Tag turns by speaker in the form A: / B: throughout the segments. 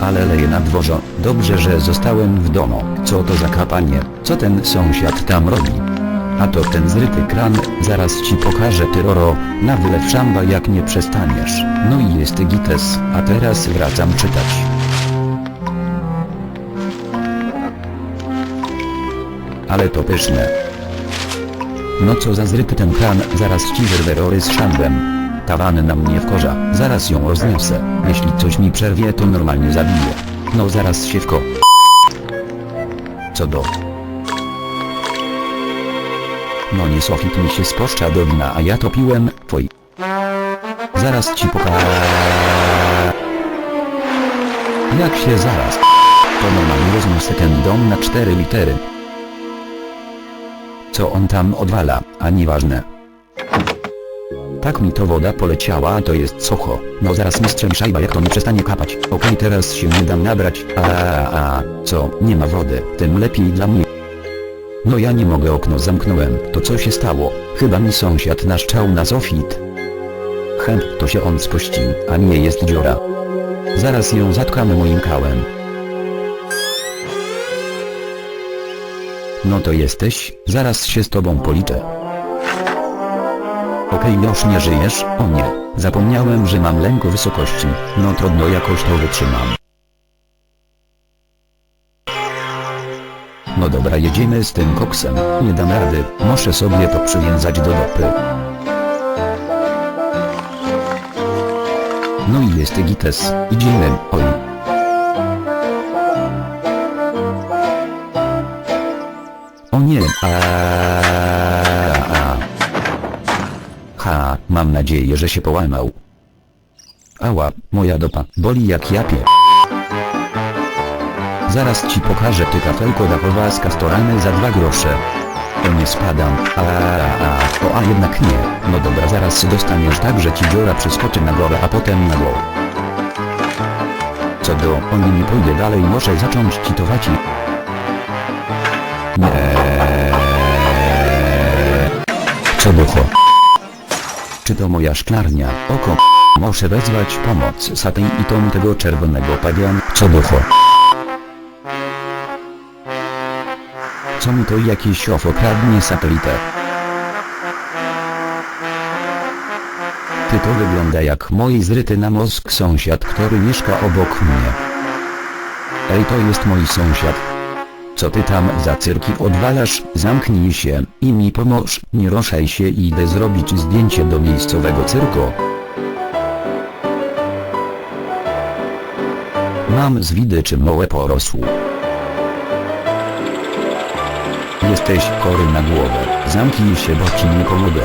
A: ale leje na dworze. Dobrze, że zostałem w domu. Co to za kapanie? Co ten sąsiad tam robi? A to ten zryty kran, zaraz ci pokażę tyroro, na wylew szamba jak nie przestaniesz. No i jest gites, a teraz wracam czytać. Ale to pyszne. No co za zryty ten kran, zaraz ci wyrwę rory z szambem. Ta wanna mnie wkorza, zaraz ją rozniosę. Jeśli coś mi przerwie to normalnie zabiję. No zaraz się wko... Co do... No nie sofit mi się sposzcza do wina, a ja to piłem. Zaraz ci poka... Jak się zaraz... To normalnie rozniosę ten dom na cztery litery. Co on tam odwala, a nieważne. Tak mi to woda poleciała, a to jest socho. No zaraz mistrzem szajba jak to nie przestanie kapać. Okej teraz się nie dam nabrać. A, a, a, co, nie ma wody, tym lepiej dla mnie. No ja nie mogę okno zamknąłem, to co się stało? Chyba mi sąsiad naszczał na sofit. Chęt to się on spościł, a nie jest dziura. Zaraz ją zatkamy moim kałem. No to jesteś, zaraz się z tobą policzę. Okej już nie żyjesz? O nie, zapomniałem, że mam lęk wysokości. No trudno jakoś to wytrzymam. No dobra jedziemy z tym koksem, nie dam rady, muszę sobie to przywiązać do dopy. No i jest gites, idziemy, oj. O nie, a, mam nadzieję, że się połamał. Ała, moja dopa, boli jak japie. Zaraz ci pokażę ty kafelko dachowa z kastorami za dwa grosze. O nie spadam, a, a, a, o a jednak nie, no dobra zaraz dostaniesz tak, że ci dziura przeskoczy na głowę, a potem na głowę. Co do, o nie nie pójdę dalej, muszę zacząć citować i... Nie. Co do cho. Czy to moja szklarnia? Oko. Muszę wezwać pomoc satelitom tego czerwonego pawian. Co do cho. Co mi to jakiś ofo kradnie satelitę? Ty to wygląda jak mój zryty na mózg sąsiad, który mieszka obok mnie. Ej to jest mój sąsiad. Co ty tam za cyrki odwalasz? Zamknij się i mi pomóż. Nie ruszaj się i idę zrobić zdjęcie do miejscowego cyrku. Mam zwidy czy mołe porosł. Jesteś chory na głowę. Zamknij się, bo ci nie pomogę.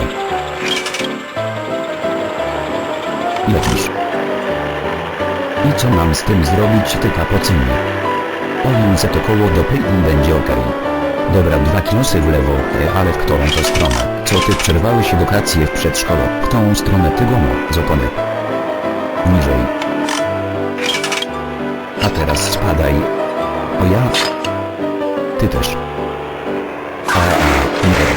A: Lecisz. I co mam z tym zrobić, ty kapocynie? Olince to koło dopy i będzie okej. Dobra, dwa kilosy w lewo, e, ale w którą to stronę? Co ty przerwałeś edukację w przedszkolu? Tą stronę ty gomo, z opony. Niżej. A teraz spadaj. O ja? Ty też. A, a, nie.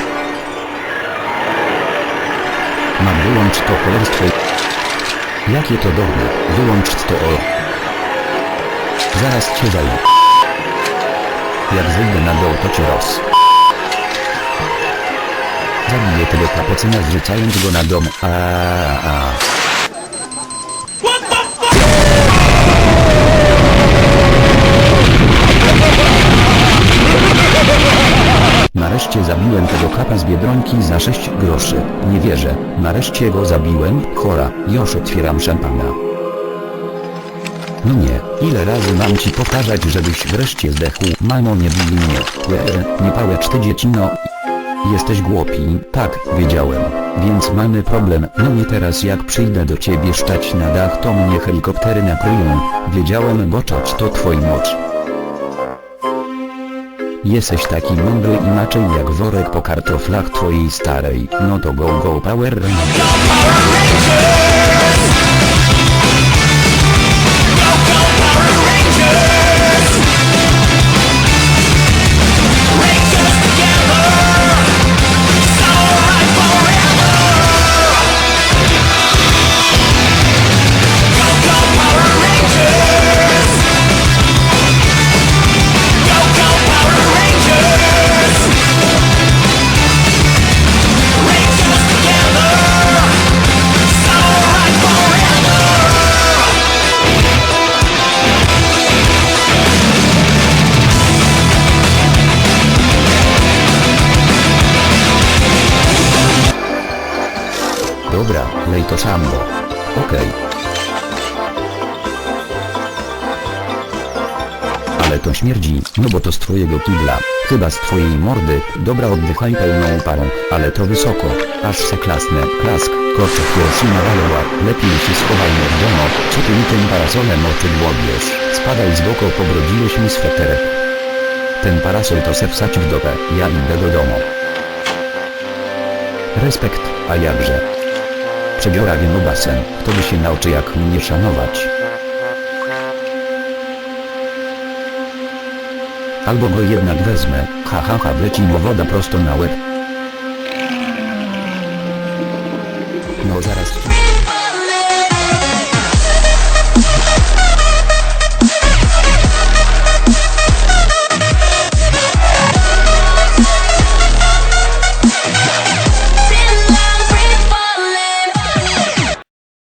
A: Mam wyłącz to cholerstwo. Jakie to dobre, wyłącz to o. Zaraz cię zajmę. Jak zejdę na dół to cię roz. Zabiję tego kapucyna zrzucając go na dom. A, a. Nareszcie zabiłem tego kapa z Biedronki za 6 groszy. Nie wierzę. Nareszcie go zabiłem. Chora. Już otwieram szampana. No nie, ile razy mam ci powtarzać, żebyś wreszcie zdechł? Mamo nie bij mnie, Łe, nie pałecz ty dziecino. Jesteś głupi, tak, wiedziałem. Więc mamy problem, no nie teraz jak przyjdę do ciebie szczać na dach to mnie helikoptery nakryją. Wiedziałem boczać to twój mocz. Jesteś taki mądry inaczej jak worek po kartoflach twojej starej, no to go go Power Rangers. dalej to samo. Okej. Ale to śmierdzi, no bo to z twojego kibla, chyba z twojej mordy, dobra oddychaj pełną parą, ale to wysoko, aż se klasnę, klask, kocze Hiroshima walała, lepiej się schowaj mordomo, co ty mi tym parasolem oczy dłobiesz, spadaj z boku pobrodziłeś mi sweterek. Ten parasol to se wsać w dopę, ja idę do domu. Respekt, a jakże. Przebiora basen, kto by się nauczy jak mnie szanować. Albo go jednak wezmę, ha ha ha wleci mu woda prosto na łeb.